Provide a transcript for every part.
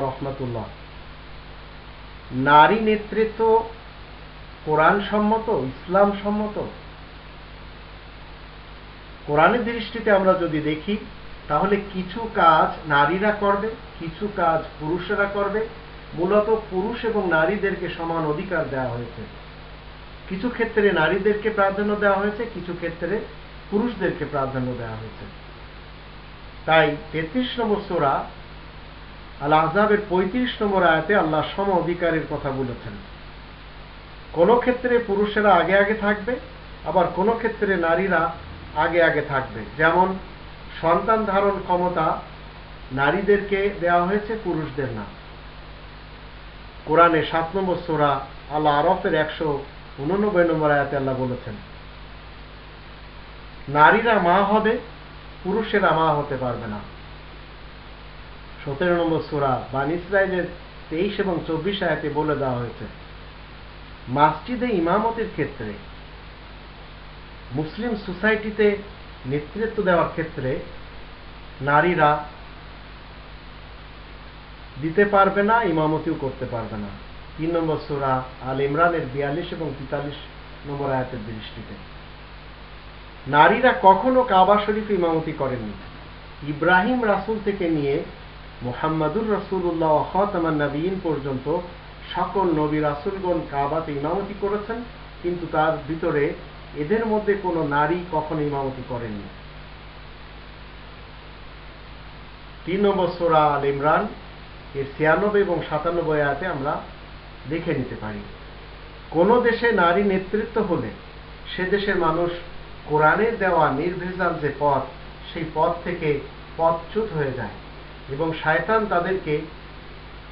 রহমতুল্লাহ। নারী নেতৃত্ব কোরআন সম্মত, ইসলাম সম্মত? কোরআনের দৃষ্টিতে আমরা যদি দেখি, তাহলে কিছু কাজ নারীরা করবে, কিছু কাজ পুরুষেরা করবে। মূলত পুরুষ এবং নারীদেরকে সমান অধিকার দেওয়া হয়েছে। কিছু ক্ষেত্রে নারীদেরকে প্রাধান্য দেওয়া হয়েছে, কিছু ক্ষেত্রে পুরুষদেরকে প্রাধান্য দেওয়া হয়েছে। তাই তেত্রিশ নম্বর সোরা আল আহজাবের পঁয়ত্রিশ নম্বর আয়াতে আল্লাহ সম অধিকারের কথা বলেছেন। কোন ক্ষেত্রে পুরুষেরা আগে আগে থাকবে, আবার কোন ক্ষেত্রে নারীরা আগে আগে থাকবে। যেমন সন্তান ধারণ ক্ষমতা নারীদেরকে দেওয়া হয়েছে, পুরুষদের না। কোরআনে সাত নম্বর সোরা আল্লাহ আরফের একশো উননব্বই নম্বর আয়াতে আল্লাহ বলেছেন, নারীরা মা হবে পুরুষেরা মা হতে পারবে না। সতেরো নম্বর সুরা বান ইসরায়েলের তেইশ এবং চব্বিশ আয়াতে বলে দেওয়া হয়েছে, মাসজিদে ইমামতের ক্ষেত্রে, মুসলিম সোসাইটিতে নেতৃত্ব দেওয়ার ক্ষেত্রে নারীরা দিতে পারবে না, ইমামতিও করতে পারবে না। তিন নম্বর সুরা আল ইমরানের বিয়াল্লিশ এবং তেতাল্লিশ নম্বর আয়াতের দৃষ্টিতে। নারীরা কখনো কাবা শরীফ ইমামতি করেননি। ইব্রাহিম রাসুল থেকে নিয়ে মোহাম্মদুর রসুল্লাহ হতামান নবীন পর্যন্ত সকল নবী রাসুলগণ কাবাতে ইমামতি করেছেন, কিন্তু তার ভিতরে এদের মধ্যে কোনো নারী কখনো ইমামতি করেননি। তিন নম্বর সোরা আল ইমরান, এর ছিয়ানব্বই এবং সাতানব্বই আয়াতে আমরা দেখে নিতে পারি। কোন দেশে নারী নেতৃত্ব হলে সে দেশের মানুষ কোরআনের দেওয়া নির্ভেজাল যে পথ, সেই পথ থেকে পথচ্যুত হয়ে যায় এবং শায়তান তাদেরকে,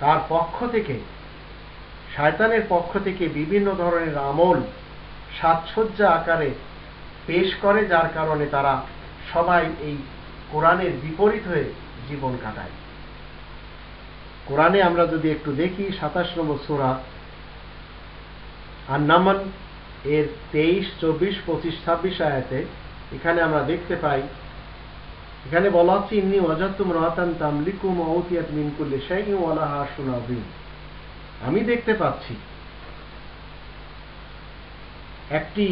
তার পক্ষ থেকে, শায়তানের পক্ষ থেকে বিভিন্ন ধরনের আমল, সাজসজ্জা আকারে পেশ করে, যার কারণে তারা সবাই এই কোরআনের বিপরীত হয়ে জীবন কাটায়। কোরআনে আমরা যদি একটু দেখি, সাতাশ নম্বর সোরা আর নামান এর তেইশ, চব্বিশ, পঁচিশ, ছাব্বিশ আয়াতে এখানে আমরা দেখতে পাই, এখানে বলা হচ্ছে, ইন্নি অজাতুম রহাতান তামলিকুম অতিয়াত মিনকুল্লে সেই ওয়ালাহা সুনাবিন আমি দেখতে পাচ্ছি, একটি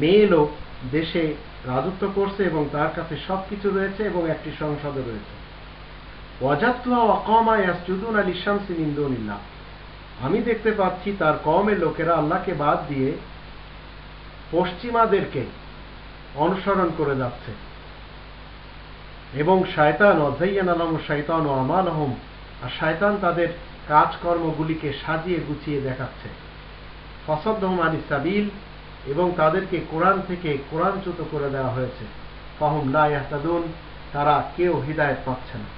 মেয়ে লোক দেশে রাজত্ব করছে এবং তার কাছে সবকিছু রয়েছে এবং একটি সংসদও রয়েছে। ওয়াজাতুহা ওয়াকামা ইয়াসজুদুন আল ইশামসি মিন আমি দেখতে পাচ্ছি, তার কমের লোকেরা আল্লাহকে বাদ দিয়ে পশ্চিমাদেরকে অনুসরণ করে যাচ্ছে। এবং শায়তান অজাইয়ান আলম শায়তান ও আমাল আহম আর শায়তান তাদের কাজকর্মগুলিকে সাজিয়ে গুছিয়ে দেখাচ্ছে। ফসদ্দহম আলী সাবিল, এবং তাদেরকে কোরআন থেকে কোরআনচ্যুত করে দেওয়া হয়েছে। ফহম লাহতাদুন তারা কেউ হৃদায়ত পাচ্ছে না।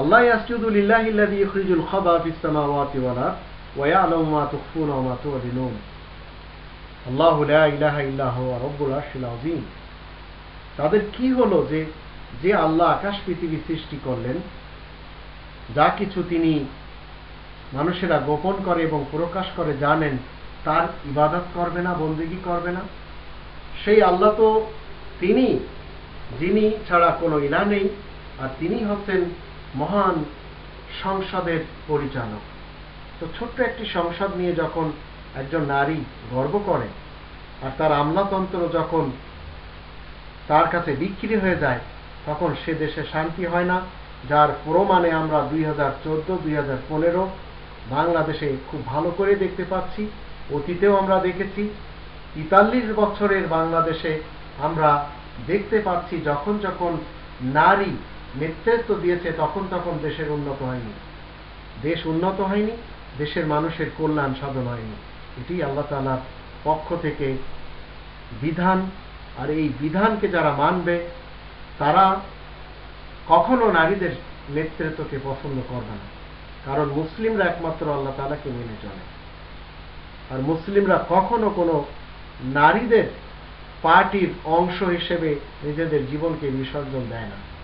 আল্লাহ ইয়াসজুদুল ইল্লাহিল্লাযী ইখরিজুল খাবা ফিস সামাওয়াতি ওয়াল আরদ, ওয়া ইয়ালামু মা তুখফুনা ওয়া মা তু'লিনুন আল্লাহু ইলাহা ইল্লা হুয়া রাব্বুল আরশিল আযীম। তাদের কি হলো যে যে আল্লাহ আকাশ পৃথিবী সৃষ্টি করলেন, যা কিছু তিনি মানুষেরা গোপন করে এবং প্রকাশ করে জানেন, তার ইবাদত করবে না, বন্দিগি করবে না? সেই আল্লাহ তো তিনি, যিনি ছাড়া কোনো ইলা নেই, আর তিনি হচ্ছেন মহান সংসদের পরিচালক। তো ছোট্ট একটি সংসদ নিয়ে যখন একজন নারী গর্ব করে আর তার আমলাতন্ত্র যখন তার কাছে বিক্রি হয়ে যায়, তখন সে দেশে শান্তি হয় না, যার প্রমাণে আমরা দুই হাজার চোদ্দ, দুই হাজার পনেরো বাংলাদেশে খুব ভালো করে দেখতে পাচ্ছি, অতীতেও আমরা দেখেছি। তেতাল্লিশ বছরের বাংলাদেশে আমরা দেখতে পাচ্ছি, যখন যখন নারী নেতৃত্ব দিয়েছে, তখন তখন দেশের উন্নত হয়নি। দেশ উন্নত হয়নি, দেশের মানুষের কল্যাণ সাধন হয়নি। এটি আল্লাহ তালার পক্ষ থেকে বিধান। আর এই বিধানকে যারা মানবে, তারা কখনো নারীদের নেতৃত্বকে পছন্দ করবে না। কারণ মুসলিমরা একমাত্র আল্লাহ তালাকে মেনে চলে। আর মুসলিমরা কখনো কোনো নারীদের পার্টির অংশ হিসেবে নিজেদের জীবনকে বিসর্জন দেয় না।